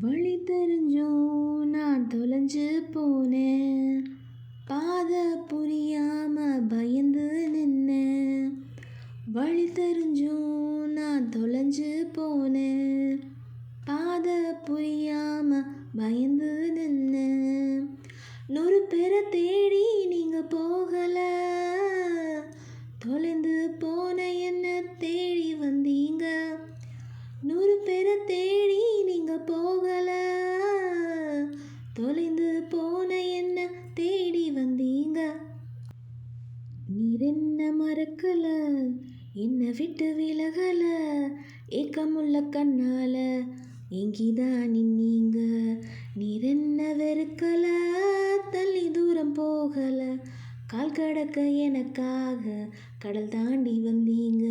வழி தெரிஞ்சும் நான் தொலைஞ்சு போனேன். பாதை புரியாம பயந்து நின்னேன். வழி தெரிஞ்சும் நான் தொலைஞ்சு போனேன். பாதை புரியாம பயந்து நின்னேன். நூறு பேரை தேடி நீங்க போகல. தொலைந்து போன என்ன தேடி வந்தீங்க? நூறு பேரை தேடி நீங்க போகல. தொலைந்து போன என்ன தேடி வந்தீங்க? நீர் என்ன மறக்கல? என்ன விட்டு விலகல. ஏக்கமுள்ள கண்ணால எங்கிதான் நின்னீங்க? நீரென்ன என்ன வெறுக்கல? தள்ளி தூரம் போகல. கால் கடக்க எனக்காக கடல் தாண்டி வந்தீங்க.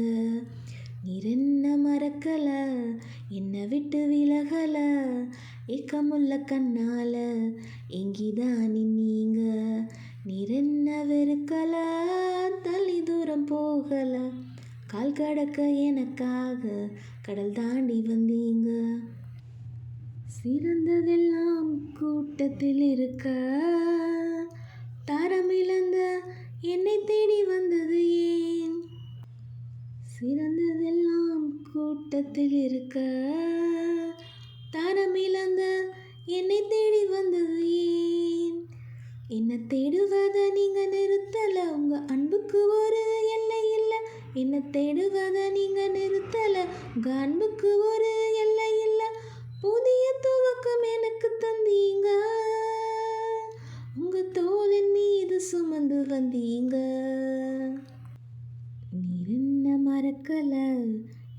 நீர் என்ன மறக்கல என்ன விட்டு விலகல ஏக்கமுள்ள கண்ணால எங்கிதான் நீங்க? நிறென்ன வெறுக்கல தள்ளி தூரம் போகல கால் கடக்க எனக்காக கடல் தாண்டி வந்தீங்க? சிறந்ததெல்லாம் கூட்டத்தில் இருக்க கூட்டத்தில் இருக்க தரமிழந்த என்னை தேடி வந்தது ஏன்? என்ன தேடுவத நீங்க நிறுத்தல உங்க அன்புக்கு ஒரு எல்லை இல்லை. என்ன தேடுவத நீங்க நிறுத்தல உங்க அன்புக்கு ஒரு எல்லை இல்லை. புதிய துவக்கம் எனக்கு தந்தீங்க. உங்க தோலின் மீது சுமந்து வந்தீங்க. நீர் என்ன மறக்கல?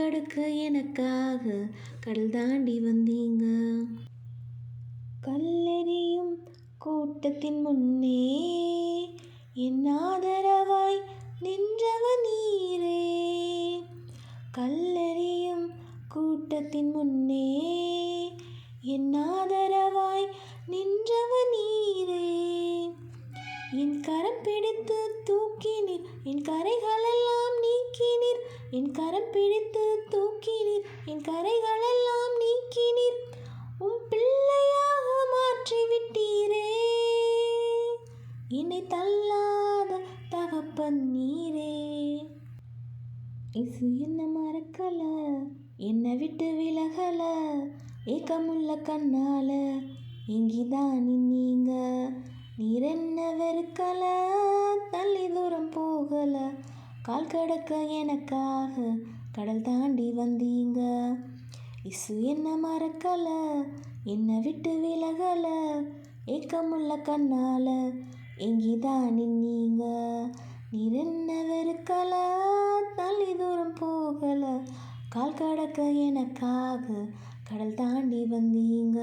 கடக்க எனக்காக கடல் தாண்டி வந்தீங்க. கல்லெறியும் கூட்டத்தின் முன்னே என் ஆதரவாய் நின்றவ நீரே. கல்லெறியும் கூட்டத்தின் முன்னே என் ஆதரவாய் நின்றவ நீரே. என் கரம் பிடித்து தூக்கினேன் என் கரைகளெல்லாம் நீக்கினேன் என் கரம் பிடித்து தூக்கினீர் என் கரைகளெல்லாம் நீக்கினீர். உம் பிள்ளையாக மாற்றி விட்டீரே என்னை தள்ளாத தகப்பன் நீரே. இசு என்ன மறக்கல என்னை விட்டு விலகல ஏக்கமுள்ள கண்ணால. எங்கிதான் நீங்க? நீர் என்ன வெறுக்கல தள்ளி தூரம் போகல. கால் கடக்க எனக்காக கடல் தாண்டி வந்தீங்க. இசு என்ன மறக்கல என்னை விட்டு விலகல ஏக்கமுள்ள கண்ணால எங்கிதான் நின்னீங்க? நீர் என்ன வெறுக்கல தள்ளி தூரம் போகல கால் கடக்க எனக்காக கடல் தாண்டி வந்தீங்க.